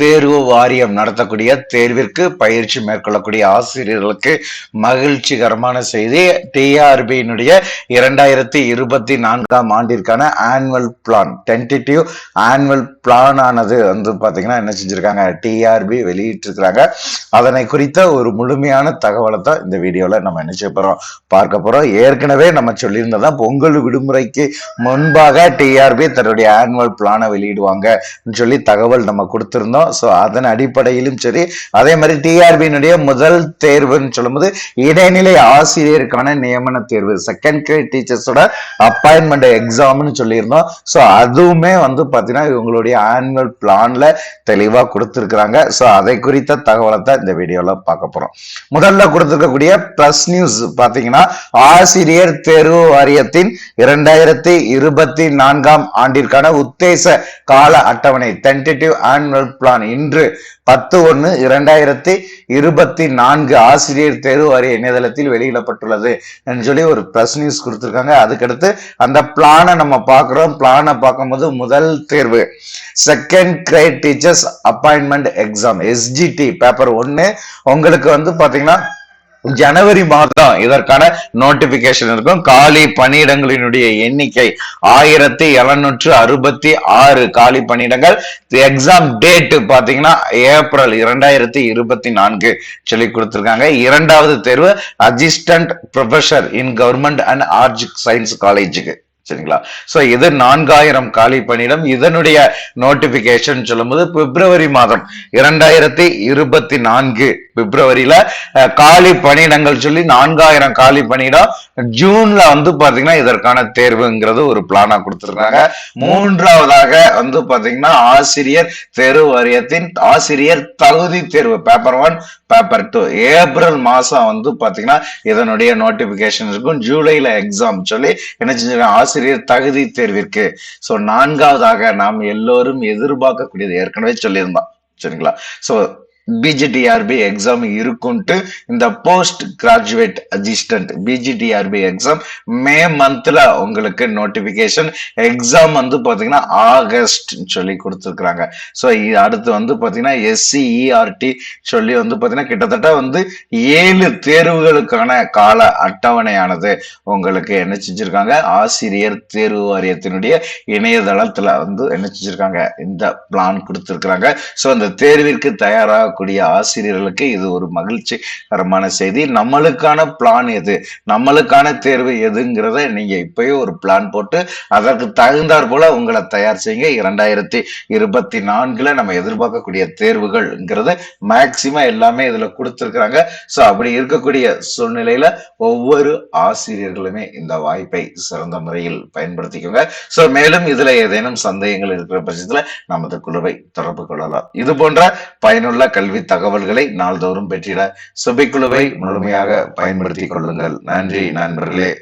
தேர்வு வாரியம் நடத்தக்கூடிய தேர்விற்கு பயிற்சி மேற்கொள்ளக்கூடிய ஆசிரியர்களுக்கு மகிழ்ச்சிகரமான செய்தி. டிஆர்பியினுடைய இரண்டாயிரத்தி இருபத்தி நான்காம் ஆண்டிற்கான annual plan tentative annual plan ஆனது வந்து பார்த்தீங்கன்னா என்ன செஞ்சிருக்காங்க? டிஆர்பி வெளியிட்டிருக்கிறாங்க. அதனை குறித்த ஒரு முழுமையான தகவலை தான் இந்த வீடியோவில் நம்ம என்ன செய்ய போகிறோம் பார்க்க போகிறோம் ஏற்கனவே நம்ம சொல்லியிருந்ததா பொங்கல் விடுமுறைக்கு முன்பாக டிஆர்பி தன்னுடைய ஆனுவல் பிளானை வெளியிடுவாங்க. சொல்லி தகவல் நம்ம கொடுத்துருந்தோம். ஸோ அதன் அடிப்படையிலும் சரி அதே மாதிரி டிஆர்பியினுடைய முதல் தேர்வுன்னு சொல்லும்போது இடைநிலை ஆசிரியருக்கான நியமன தேர்வு. செகண்ட் கிரேட் டீச்சர்ஸோட அப்பாயின்மெண்ட் எக்ஸாம்னு சொல்லியிருந்தோம். ஸோ அதுவுமே வந்து பார்த்தீங்கன்னா இவங்களுடைய ஆனுவல் பிளான்ல தெளிவாக கொடுத்துருக்குறாங்க. ஸோ அதை குறித்த தகவலை தான் இந்த வீடியோவில் பார்க்க போகிறோம் முதல்ல கொடுத்துருக்கக்கூடிய ப்ளஸ் நியூஸ் பார்த்தீங்கன்னா ஆசிரியர் தேர்வு வாரியத்தின் இரண்டாயிரத்தி இருபத்தி நான்காம் ஆண்டிற்கான உத்தேச கால அட்டவணை டென்டேட்டிவ் ஆனுவல் பிளான் இன்று பத்து ஒன்று இரண்டாயிரத்தி இருபத்தி நான்கு ஆசிரியர் தேர்வு வாரிய இணையதளத்தில் வெளியிடப்பட்டுள்ளது சொல்லி ஒரு ப்ளஸ் நியூஸ் கொடுத்துருக்காங்க. அதுக்கடுத்து அந்த பிளானை நம்ம பார்க்குறோம். பிளானை பார்க்கும்போது முதல் தேர்வு second grade teachers appointment exam SGT paper ஒன்று உங்களுக்கு வந்து பார்த்தீங்கன்னா ஜனவரி மாதம் இதற்கான நோட்டிபிகேஷன் இருக்கும். காலி பணியிடங்களினுடைய எண்ணிக்கை ஆயிரத்தி எழுநூற்று அறுபத்தி ஆறு காலி பணியிடங்கள். எக்ஸாம் டேட் பாத்தீங்கன்னா ஏப்ரல் இரண்டாயிரத்தி இருபத்தி நான்கு சொல்லி கொடுத்திருக்காங்க. இரண்டாவது தேர்வு assistant professor in government and arts science காலேஜுக்கு சரிங்களா? சோ இது நான்காயிரம் காலி பணியிடம். இதனுடைய நோட்டிபிகேஷன் சொல்லும்போது பிப்ரவரி மாதம் இரண்டாயிரத்தி இருபத்தி நான்கு பிப்ரவரியில காலி பணியிடங்கள் சொல்லி நான்காயிரம் காலி பணியிடம் ஜூன்ல வந்து பாத்தீங்கன்னா இதற்கான தேர்வுங்கிறது ஒரு பிளானா கொடுத்துருக்காங்க. மூன்றாவதாக வந்து பாத்தீங்கன்னா ஆசிரியர் தேர்வு வாரியத்தின் ஆசிரியர் தகுதி தேர்வு paper one paper two April மாசம் வந்து பாத்தீங்கன்னா இதனுடைய நோட்டிபிகேஷன் இருக்கும். ஜூலைல எக்ஸாம் சொல்லி என்ன செஞ்சிருக்காங்க? ஆசிரியர் தகுதி தேர்விற்கு. சோ நான்காவதாக நாம் எல்லோரும் எதிர்பார்க்கக்கூடியது ஏற்கனவே சொல்லியிருந்தோம். சரிங்களா? சோ பிஜிடிஆர்பி எக்ஸாம் இருக்கும்ட்டு இந்த post graduate assistant PGTRB exam May மந்த்ல உங்களுக்கு நோட்டிபிகேஷன் எக்ஸாம் வந்து பாத்தீங்கன்னா ஆகஸ்ட் சொல்லி கொடுத்துருக்குறாங்க. ஸோ அடுத்து வந்து பாத்தீங்கன்னா எஸ்சிஇஆர்டி சொல்லி வந்து பாத்தீங்கன்னா கிட்டத்தட்ட வந்து ஏழு தேர்வுகளுக்கான கால அட்டவணையானது உங்களுக்கு என்ன செஞ்சிருக்காங்க? ஆசிரியர் தேர்வு வாரியத்தினுடைய இணையதளத்துல வந்து என்ன செஞ்சிருக்காங்க? இந்த பிளான் கொடுத்துருக்குறாங்க. ஸோ அந்த தேர்விற்கு தயாராக தயாராகக்கூடிய ஆசிரியர்களுக்கு இது ஒரு மகிழ்ச்சிகரமான செய்தி. நம்மளுக்கான பிளான் எது? நம்மளுக்கான தேர்வு எதுங்கிறத நீங்க இப்பயே ஒரு பிளான் போட்டு அதற்கு தகுந்தாற் போல உங்களை தயார் செய்யுங்க. இரண்டாயிரத்தி இருபத்தி நான்குல நம்ம எதிர்பார்க்கக்கூடிய தேர்வுகள்ங்கிறது மேக்சிமம் எல்லாமே இதுல கொடுத்துருக்குறாங்க. ஸோ அப்படி இருக்கக்கூடிய சூழ்நிலையில ஒவ்வொரு ஆசிரியர்களுமே இந்த வாய்ப்பை சிறந்த முறையில் பயன்படுத்திக்கோங்க. ஸோ மேலும் இதுல ஏதேனும் சந்தேகங்கள் இருக்கிற பட்சத்துல நமது குழுவை தொடர்பு கொள்ளலாம். இது போன்ற பயனுள்ள கல்வி கல்வி தகவல்களை நாள்தோறும் பெற்றிட சுபைக்குழுவை முழுமையாக பயன்படுத்திக் கொள்ளுங்கள். நன்றி நண்பர்களே.